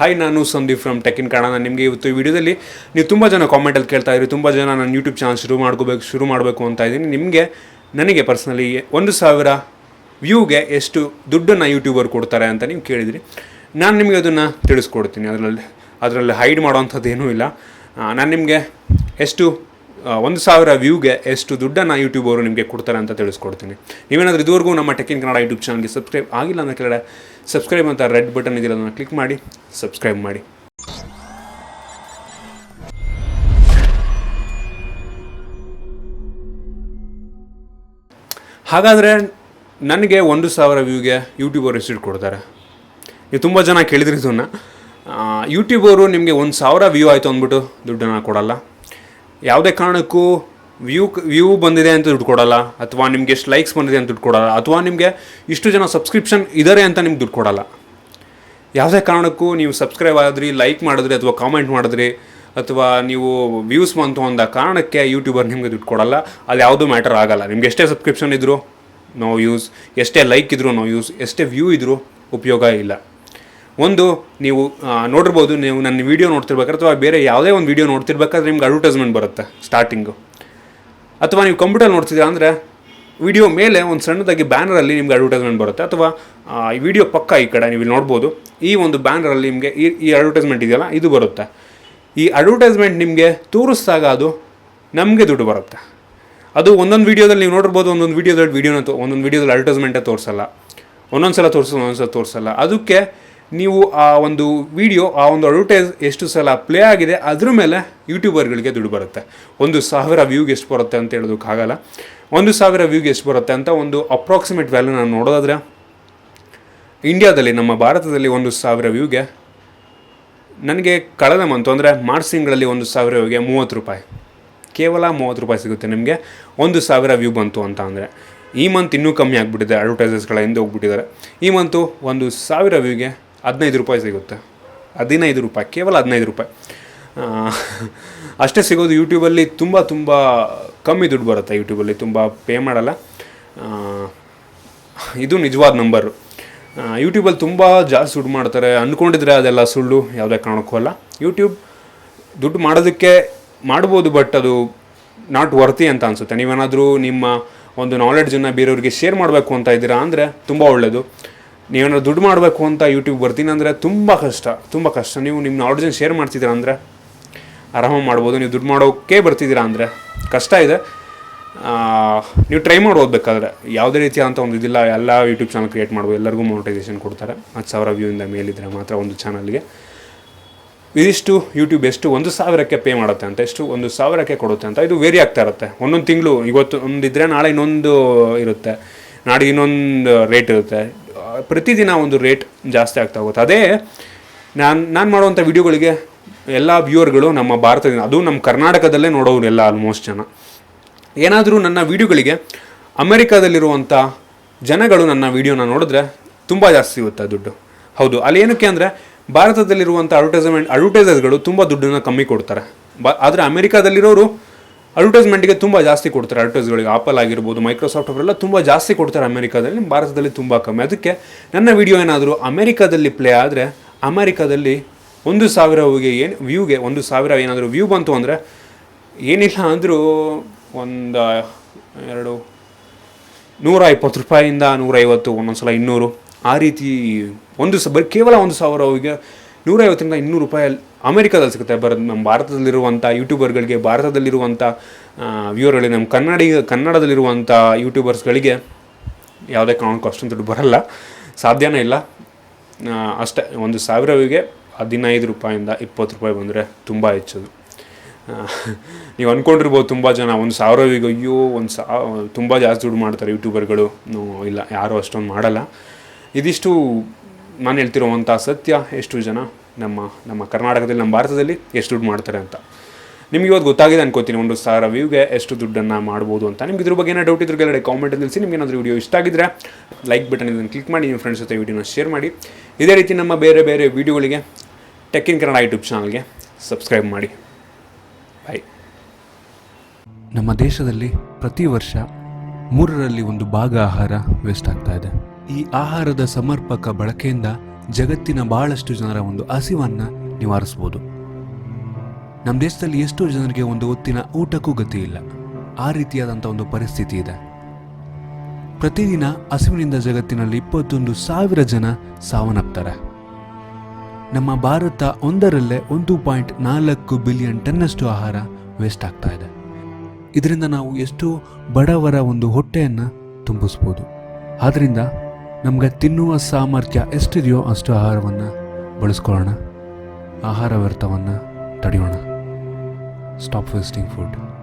Hi ನಾನು Sandeep from tech in Kannada ನಾನು ನಿಮಗೆ ಇವತ್ತು ಈ ವಿಡಿಯೋದಲ್ಲಿ ನೀವು ತುಂಬ ಜನ ಕಾಮೆಂಟಲ್ಲಿ ಕೇಳ್ತಾ ಇದ್ರಿ, ತುಂಬ ಜನ ನಾನು ಯೂಟ್ಯೂಬ್ ಚಾನಲ್ ಶುರು ಮಾಡ್ಕೋಬೇಕು, ಶುರು ಮಾಡಬೇಕು ಅಂತ ಇದ್ದೀನಿ. ನಿಮಗೆ, ನನಗೆ ಪರ್ಸ್ನಲಿ ಒಂದು ಸಾವಿರ ವ್ಯೂಗೆ ಎಷ್ಟು ದುಡ್ಡನ್ನು ಯೂಟ್ಯೂಬರ್ ಕೊಡ್ತಾರೆ ಅಂತ ನೀವು ಕೇಳಿದ್ರಿ. ನಾನು ನಿಮಗೆ ಅದನ್ನು ತಿಳಿಸ್ಕೊಡ್ತೀನಿ. ಅದರಲ್ಲಿ ಅದರಲ್ಲಿ ಹೈಡ್ ಮಾಡೋವಂಥದ್ದು ಏನೂ ಇಲ್ಲ. ನಾನು ನಿಮಗೆ ಎಷ್ಟು ಒಂದು ಸಾವಿರ ವ್ಯೂಗೆ ಎಷ್ಟು ದುಡ್ಡನ್ನು ಅವರು ನಿಮಗೆ ಕೊಡ್ತಾರೆ ಅಂತ ತಿಳಿಸ್ಕೊಡ್ತೀನಿ. ನೀವೇನಾದರೂ ಇದುವರೆಗೂ ನಮ್ಮ ಟೆಕ್ ಇನ್ ಕನ್ನಡ ಯೂಟ್ಯೂಬ್ ಚಾನಲ್ಗೆ ಸಬ್ಸ್ಕ್ರೈಬ್ ಆಗಿಲ್ಲ ಅಂತ ಕೆಳಗಡೆ ಸಬ್ಸ್ಕ್ರೈಬ್ ಅಂತ ರೆಡ್ ಬಟನ್ ಇದೆಯಲ್ಲ ಅದನ್ನು ಕ್ಲಿಕ್ ಮಾಡಿ ಸಬ್ಸ್ಕ್ರೈಬ್ ಮಾಡಿ. ಹಾಗಾದರೆ ನನಗೆ ಒಂದು ಸಾವಿರ ವ್ಯೂಗೆ ಯೂಟ್ಯೂಬರ್ ಎಷ್ಟು ಕೊಡ್ತಾರೆ. ನೀವು ತುಂಬ ಜನ ಕೇಳಿದ್ರಿ ಇದನ್ನು. ಯೂಟ್ಯೂಬರು ನಿಮಗೆ ಒಂದು ಸಾವಿರ ವ್ಯೂ ಆಯಿತು ಅಂದ್ಬಿಟ್ಟು ದುಡ್ಡನ್ನು ಕೊಡಲ್ಲ. ಯಾವುದೇ ಕಾರಣಕ್ಕೂ ವ್ಯೂ ವ್ಯೂ ಬಂದಿದೆ ಅಂತ ದುಡ್ಡು ಕೊಡಲ್ಲ, ಅಥವಾ ನಿಮಗೆ ಎಷ್ಟು ಲೈಕ್ಸ್ ಬಂದಿದೆ ಅಂತ ದುಡ್ಡು ಕೊಡಲ್ಲ, ಅಥವಾ ನಿಮಗೆ ಇಷ್ಟು ಜನ ಸಬ್ಸ್ಕ್ರಿಪ್ಷನ್ ಇದ್ದಾರೆ ಅಂತ ನಿಮ್ಗೆ ದುಡ್ಡು ಕೊಡಲ್ಲ. ಯಾವುದೇ ಕಾರಣಕ್ಕೂ ನೀವು ಸಬ್ಸ್ಕ್ರೈಬ್ ಆದ್ರಿ ಲೈಕ್ ಮಾಡಿದ್ರಿ, ಅಥವಾ ಕಾಮೆಂಟ್ ಮಾಡಿದ್ರಿ, ಅಥವಾ ನೀವು ವ್ಯೂಸ್ ಬಂತು ಅಂದ ಕಾರಣಕ್ಕೆ ಯೂಟ್ಯೂಬರ್ ನಿಮಗೆ ದುಡ್ಡು ಕೊಡಲ್ಲ ಅಲ್ಲಿ ಯಾವುದೂ ಮ್ಯಾಟರ್ ಆಗಲ್ಲ. ನಿಮ್ಗೆ ಎಷ್ಟೇ ಸಬ್ಸ್ಕ್ರಿಪ್ಷನ್ ಇದ್ದರೂ ನೋ ಯೂಸ್ ಎಷ್ಟೇ ಲೈಕ್ ಇದ್ರೂ ನೋ ಯೂಸ್ ಎಷ್ಟೇ ವ್ಯೂ ಇದ್ದರೂ ಉಪಯೋಗ ಇಲ್ಲ. ಒಂದು, ನೀವು ನೋಡಿರ್ಬೋದು, ನೀವು ನನ್ನ ವೀಡಿಯೋ ನೋಡ್ತಿರ್ಬೇಕಾದ್ರೆ ಅಥವಾ ಬೇರೆ ಯಾವುದೇ ಒಂದು ವೀಡಿಯೋ ನೋಡ್ತಿರ್ಬೇಕಾದ್ರೆ ನಿಮ್ಗೆ ಅಡ್ವರ್ಟೈಸ್ಮೆಂಟ್ ಬರುತ್ತೆ ಸ್ಟಾರ್ಟಿಂಗು ಅಥವಾ ನೀವು ಕಂಪ್ಯೂಟರ್ ನೋಡ್ತಿದ್ದೀರಾ ಅಂದರೆ ವಿಡಿಯೋ ಮೇಲೆ ಒಂದು ಸಣ್ಣದಾಗಿ ಬ್ಯಾನರಲ್ಲಿ ನಿಮ್ಗೆ ಅಡ್ವರ್ಟೈಸ್ಮೆಂಟ್ ಬರುತ್ತೆ. ಅಥವಾ ಈ ವಿಡಿಯೋ ಪಕ್ಕ ಈ ಕಡೆ ನೀವು ಇಲ್ಲಿ ನೋಡ್ಬೋದು, ಈ ಒಂದು ಬ್ಯಾನರಲ್ಲಿ ನಿಮಗೆ ಈ ಈ ಅಡ್ವರ್ಟೈಸ್ಮೆಂಟ್ ಇದೆಯಲ್ಲ, ಇದು ಬರುತ್ತೆ. ಈ ಅಡ್ವರ್ಟೈಸ್ಮೆಂಟ್ ನಿಮಗೆ ತೋರಿಸಿದಾಗ ಅದು ನಮಗೆ ದುಡ್ಡು ಬರುತ್ತೆ. ಅದು ಒಂದೊಂದು ವೀಡಿಯೋದಲ್ಲಿ ನೀವು ನೋಡಿರ್ಬೋದು, ಒಂದೊಂದು ವೀಡಿಯೋದಲ್ಲಿ ವೀಡಿಯೋನ ಒಂದೊಂದು ವೀಡಿಯೋದಲ್ಲಿ ಅಡ್ವರ್ಟೈಸ್ಮೆಂಟೇ ತೋರಿಸಲ್ಲ. ಒಂದೊಂದು ಸಲ ತೋರಿಸೋದು ಒಂದೊಂದು ಸಲ ತೋರಿಸಲ್ಲ. ಅದಕ್ಕೆ ನೀವು ಆ ಒಂದು ವಿಡಿಯೋ ಆ ಒಂದು ಅಡ್ವರ್ಟೈಸ್ ಎಷ್ಟು ಸಲ ಪ್ಲೇ ಆಗಿದೆ, ಅದ್ರ ಮೇಲೆ ಯೂಟ್ಯೂಬರ್ಗಳಿಗೆ ದುಡ್ಡು ಬರುತ್ತೆ. ಒಂದು ಸಾವಿರ ವ್ಯೂಗೆ ಎಷ್ಟು ಬರುತ್ತೆ ಅಂತ ಹೇಳೋದಕ್ಕಾಗಲ್ಲ ಒಂದು ಸಾವಿರ ವ್ಯೂಗೆ ಎಷ್ಟು ಬರುತ್ತೆ ಅಂತ ಒಂದು ಅಪ್ರಾಕ್ಸಿಮೇಟ್ ವ್ಯಾಲ್ಯೂ ನಾನು ನೋಡೋದಾದ್ರೆ, ಇಂಡಿಯಾದಲ್ಲಿ, ನಮ್ಮ ಭಾರತದಲ್ಲಿ ಒಂದು ಸಾವಿರ ವ್ಯೂಗೆ ನನಗೆ ಕಳೆದ ಮಂತು ಅಂದರೆ ಮಾರ್ಚ್ ತಿಂಗಳಲ್ಲಿ ಒಂದು ಸಾವಿರ ವ್ಯೂಗೆ ಮೂವತ್ತು ರೂಪಾಯಿ. ಕೇವಲ ಮೂವತ್ತು ರೂಪಾಯಿ ಸಿಗುತ್ತೆ ನಿಮಗೆ. ಒಂದು ಸಾವಿರ ವ್ಯೂ ಬಂತು ಅಂತ ಅಂದರೆ. ಈ ಮಂತ್ ಇನ್ನೂ ಕಮ್ಮಿ ಆಗಿಬಿಟ್ಟಿದೆ ಅಡ್ವರ್ಟೈಸಸ್ಗಳ ಹಿಂದೆ ಹೋಗ್ಬಿಟ್ಟಿದ್ದಾರೆ. ಈ ಮಂತು ಒಂದು ಸಾವಿರ ವ್ಯೂಗೆ ಹದಿನೈದು ರೂಪಾಯಿ ಸಿಗುತ್ತೆ. ಹದಿನೈದು ರೂಪಾಯಿ, ಕೇವಲ ಹದಿನೈದು ರೂಪಾಯಿ. ಅಷ್ಟೇ ಸಿಗೋದು ಯೂಟ್ಯೂಬಲ್ಲಿ ತುಂಬ ತುಂಬ ಕಮ್ಮಿ ದುಡ್ಡು ಬರುತ್ತೆ ಯೂಟ್ಯೂಬಲ್ಲಿ ತುಂಬ ಪೇ ಮಾಡಲ್ಲ. ಇದು ನಿಜವಾದ ನಂಬರು ಯೂಟ್ಯೂಬಲ್ಲಿ ತುಂಬ ಜಾಸ್ತಿ ದುಡ್ಡು ಮಾಡ್ತಾರೆ. ಅಂದ್ಕೊಂಡಿದ್ರೆ ಅದೆಲ್ಲ ಸುಳ್ಳು, ಯಾವುದೇ ಕಾರಣಕ್ಕೂ ಅಲ್ಲ. ಯೂಟ್ಯೂಬ್ ದುಡ್ಡು ಮಾಡೋದಕ್ಕೆ ಮಾಡ್ಬೋದು ಬಟ್ ಅದು ನಾಟ್ ವರ್ತಿ ಅಂತ ಅನಿಸುತ್ತೆ. ನೀವೇನಾದರೂ ನಿಮ್ಮ ಒಂದು ನಾಲೆಡ್ಜನ್ನು ಬೇರೆಯವ್ರಿಗೆ ಶೇರ್ ಮಾಡಬೇಕು ಅಂತ ಇದ್ದೀರಾ ಅಂದರೆ ತುಂಬ ಒಳ್ಳೆಯದು ನೀವೇನಾದ್ರು ದುಡ್ಡು ಮಾಡಬೇಕು ಅಂತ ಯೂಟ್ಯೂಬ್ ಬರ್ತೀನಿ ಅಂದರೆ ತುಂಬ ಕಷ್ಟ ತುಂಬ ಕಷ್ಟ. ನೀವು ನಿಮ್ಮ ನಾಲೆಡ್ಜನ್ನು ಶೇರ್ ಮಾಡ್ತಿದ್ದೀರಾ ಅಂದರೆ? ಆರಾಮಾಗಿ ಮಾಡ್ಬೋದು. ನೀವು ದುಡ್ಡು ಮಾಡೋಕ್ಕೆ ಬರ್ತಿದ್ದೀರಾ ಅಂದರೆ? ಕಷ್ಟ ಇದೆ. ನೀವು ಟ್ರೈ ಮಾಡಿ ಓದಬೇಕಾದ್ರೆ. ಯಾವುದೇ ರೀತಿಯಾದಂಥ ಒಂದು ಇದಿಲ್ಲ. ಎಲ್ಲ ಯೂಟ್ಯೂಬ್ ಚಾನಲ್ ಕ್ರಿಯೇಟ್ ಮಾಡ್ಬೋದು. ಎಲ್ಲರಿಗೂ ಮೊನಿಟೈಸೇಷನ್ ಕೊಡ್ತಾರೆ. ಹತ್ತು ಸಾವಿರ ವ್ಯೂಯಿಂದ ಮೇಲಿದ್ದರೆ ಮಾತ್ರ ಒಂದು ಚಾನಲ್ಗೆ ಇದಿಷ್ಟು ಯೂಟ್ಯೂಬ್ ಎಷ್ಟು ಒಂದು ಸಾವಿರಕ್ಕೆ ಪೇ ಮಾಡುತ್ತೆ ಅಂತ, ಎಷ್ಟು ಒಂದು ಸಾವಿರಕ್ಕೆ ಕೊಡುತ್ತೆ ಅಂತ ಇದು ವೇರಿ ಆಗ್ತಾ ಇರುತ್ತೆ. ಒಂದೊಂದು ತಿಂಗಳು, ಇವತ್ತು ಒಂದಿದ್ರೆ ನಾಳೆ ಇನ್ನೊಂದು ಇರುತ್ತೆ. ನಾಳೆ ಇನ್ನೊಂದು ರೇಟ್ ಇರುತ್ತೆ. ಪ್ರತಿದಿನ ಒಂದು ರೇಟ್ ಜಾಸ್ತಿ ಆಗ್ತಾ ಹೋಗುತ್ತೆ. ಅದೇ ನಾನು ನಾನು ಮಾಡುವಂಥ ವಿಡಿಯೋಗಳಿಗೆ ಎಲ್ಲ ವ್ಯೂವರ್ಗಳು ನಮ್ಮ ಭಾರತದಿಂದ, ಅದು ನಮ್ಮ ಕರ್ನಾಟಕದಲ್ಲೇ ನೋಡೋರು ಎಲ್ಲ ಆಲ್ಮೋಸ್ಟ್ ಜನ. ಏನಾದರೂ ನನ್ನ ವೀಡಿಯೋಗಳಿಗೆ ಅಮೆರಿಕಾದಲ್ಲಿರುವಂಥ ಜನಗಳು ನನ್ನ ವೀಡಿಯೋನ ನೋಡಿದ್ರೆ ತುಂಬ ಜಾಸ್ತಿ ಸಿಗುತ್ತೆ ದುಡ್ಡು. ಹೌದು, ಅಲ್ಲಿ ಏನಕ್ಕೆ ಅಂದರೆ ಭಾರತದಲ್ಲಿರುವಂಥ ಅಡ್ವರ್ಟೈಸ್ಮೆಂಟ್ ಅಡ್ವರ್ಟೈಸರ್ಸ್ಗಳು ತುಂಬ ದುಡ್ಡನ್ನು ಕಮ್ಮಿ ಕೊಡ್ತಾರೆ. ಬ, ಆದರೆ ಅಮೆರಿಕಾದಲ್ಲಿರೋರು ಅಡ್ವರ್ಟೈಸ್ಮೆಂಟ್ಗೆ ತುಂಬ ಜಾಸ್ತಿ ಕೊಡ್ತಾರೆ. ಅಡ್ವರ್ಟೈಸ್ಗಳಿಗೆ ಆಪಲ್ ಆಗಿರ್ಬೋದು ಮೈಕ್ರೋಸಾಫ್ಟ್ ಅವರೆಲ್ಲ ತುಂಬ ಜಾಸ್ತಿ ಕೊಡ್ತಾರೆ ಅಮೆರಿಕಾದಲ್ಲಿ. ಭಾರತದಲ್ಲಿ ತುಂಬ ಕಮ್ಮಿ. ಅದಕ್ಕೆ ನನ್ನ ವಿಡಿಯೋ ಏನಾದರೂ ಅಮೆರಿಕಾದಲ್ಲಿ ಪ್ಲೇ ಆದರೆ, ಅಮೆರಿಕಾದಲ್ಲಿ ಒಂದು ಸಾವಿರವಿಗೆ ಏನು ವ್ಯೂಗೆ ಒಂದು ಸಾವಿರ ಏನಾದರೂ ವ್ಯೂ ಬಂತು ಅಂದರೆ, ಏನಿಲ್ಲ ಅಂದರೂ ಒಂದು ಎರಡು ನೂರ ಇಪ್ಪತ್ತು ರೂಪಾಯಿಂದ ನೂರೈವತ್ತು ಒಂದೊಂದು ಸಲ ಇನ್ನೂರು. ಆ ರೀತಿ ಒಂದು ಸ, ಬರೀ ಕೇವಲ ಒಂದು ಸಾವಿರ ನೂರೈವತ್ತರಿಂದ ಇನ್ನೂರು ರೂಪಾಯಿ ಅಮೆರಿಕಾದಲ್ಲಿ ಸಿಗುತ್ತೆ. ಬರ ನಮ್ಮ ಭಾರತದಲ್ಲಿರುವಂಥ ಯೂಟ್ಯೂಬರ್ಗಳಿಗೆ, ಭಾರತದಲ್ಲಿರುವಂಥ ವ್ಯೂವರ್ಗಳಿಗೆ ನಮ್ಮ ಕನ್ನಡಿಗ ಕನ್ನಡದಲ್ಲಿರುವಂಥ ಯೂಟ್ಯೂಬರ್ಸ್ಗಳಿಗೆ ಯಾವುದೇ ಕಾರಣಕ್ಕೂ ಅಷ್ಟೊಂದು ದುಡ್ಡು ಬರಲ್ಲ. ಸಾಧ್ಯನೇ ಇಲ್ಲ. ಅಷ್ಟೇ. ಒಂದು ಸಾವಿರವಿಗೆ ಹದಿನೈದು ರೂಪಾಯಿಂದ ಇಪ್ಪತ್ತು ರೂಪಾಯಿ ಬಂದರೆ ತುಂಬ ಹೆಚ್ಚದು. ನೀವು ಅಂದ್ಕೊಂಡಿರ್ಬೋದು ತುಂಬ ಜನ ಒಂದು ಸಾವಿರವಿಗೆ ಅಯ್ಯೋ, ಒಂದು ಸಾ, ತುಂಬ ಜಾಸ್ತಿ ದುಡ್ಡು ಮಾಡ್ತಾರೆ ಯೂಟ್ಯೂಬರ್ಗಳು. ಇಲ್ಲ, ಯಾರೂ ಅಷ್ಟೊಂದು ಮಾಡಲ್ಲ. ಇದಿಷ್ಟು ನಾನು ಹೇಳ್ತಿರುವಂಥ ಸತ್ಯ. ಎಷ್ಟು ಜನ ನಮ್ಮ ನಮ್ಮ ಕರ್ನಾಟಕದಲ್ಲಿ, ನಮ್ಮ ಭಾರತದಲ್ಲಿ ಎಷ್ಟು ದುಡ್ಡು ಮಾಡ್ತಾರೆ ಅಂತ. ನಿಮ್ಗೆ ಇವತ್ತು ಗೊತ್ತಾಗಿದೆ ಅನ್ಕೋತೀನಿ, ಒಂದು ಸಾವಿರ ವ್ಯೂಗೆ ಎಷ್ಟು ದುಡ್ಡನ್ನು ಮಾಡ್ಬೋದು ಅಂತ. ನಿಮ್ಗೆ ಇದ್ರ ಬಗ್ಗೆ ಏನೋ ಡೌಟ್ ಇದ್ರೆ ಕೆಳಗಡೆ ಕಾಮೆಂಟ್ ತಿಳಿಸಿ. ನಿಮ್ಗೆ ಏನಾದರೂ ವಿಡಿಯೋ ಇಷ್ಟ ಆಗಿದ್ರೆ ಲೈಕ್ ಬಟನ್ ಇದನ್ನು ಕ್ಲಿಕ್ ಮಾಡಿ, ನಿಮ್ಮ ಫ್ರೆಂಡ್ಸ್ ಜೊತೆ ವಿಡಿಯೋನ ಶೇರ್ ಮಾಡಿ. ಇದೇ ರೀತಿ ನಮ್ಮ ಬೇರೆ ಬೇರೆ ವೀಡಿಯೋಗಳಿಗೆ ಟೆಕ್ಕಿನ್ ಇನ್ ಕನ್ನಡ ಯೂಟ್ಯೂಬ್ ಚಾನಲ್ಗೆ ಸಬ್ಸ್ಕ್ರೈಬ್ ಮಾಡಿ. ಬಾಯ್ ನಮ್ಮ ದೇಶದಲ್ಲಿ ಪ್ರತಿ ವರ್ಷ ಮೂರರಲ್ಲಿ ಒಂದು ಭಾಗ ಆಹಾರ ವೇಸ್ಟ್ ಆಗ್ತಾ ಇದೆ. ಈ ಆಹಾರದ ಸಮರ್ಪಕ ಬಳಕೆಯಿಂದ ಜಗತ್ತಿನ ಬಹಳಷ್ಟು ಜನರ ಒಂದು ಹಸಿವನ್ನು ನಿವಾರಿಸ್ಬೋದು. ನಮ್ಮ ದೇಶದಲ್ಲಿ ಎಷ್ಟೋ ಜನರಿಗೆ ಒಂದು ಹೊತ್ತಿನ ಊಟಕ್ಕೂ ಗತಿ ಇಲ್ಲ. ಆ ರೀತಿಯಾದಂಥ ಒಂದು ಪರಿಸ್ಥಿತಿ ಇದೆ. ಪ್ರತಿದಿನ ಹಸಿವಿನಿಂದ ಜಗತ್ತಿನಲ್ಲಿ ಇಪ್ಪತ್ತೊಂದು ಸಾವಿರ ಜನ ಸಾವನ್ನಪ್ತಾರೆ. ನಮ್ಮ ಭಾರತ ಒಂದರಲ್ಲೇ ಒಂದು ಪಾಯಿಂಟ್ ನಾಲ್ಕು ಬಿಲಿಯನ್ ಟನ್ನಷ್ಟು ಆಹಾರ ವೇಸ್ಟ್ ಆಗ್ತಾ ಇದೆ. ಇದರಿಂದ ನಾವು ಎಷ್ಟೋ ಬಡವರ ಒಂದು ಹೊಟ್ಟೆಯನ್ನು ತುಂಬಿಸ್ಬೋದು. ಆದ್ದರಿಂದ ನಮಗೆ ತಿನ್ನುವ ಸಾಮರ್ಥ್ಯ ಎಷ್ಟಿದೆಯೋ ಅಷ್ಟು ಆಹಾರವನ್ನು ಬಳಸ್ಕೊಳ್ಳೋಣ. ಆಹಾರ ವ್ಯರ್ಥವನ್ನು ತಡೆಯೋಣ. Stop wasting food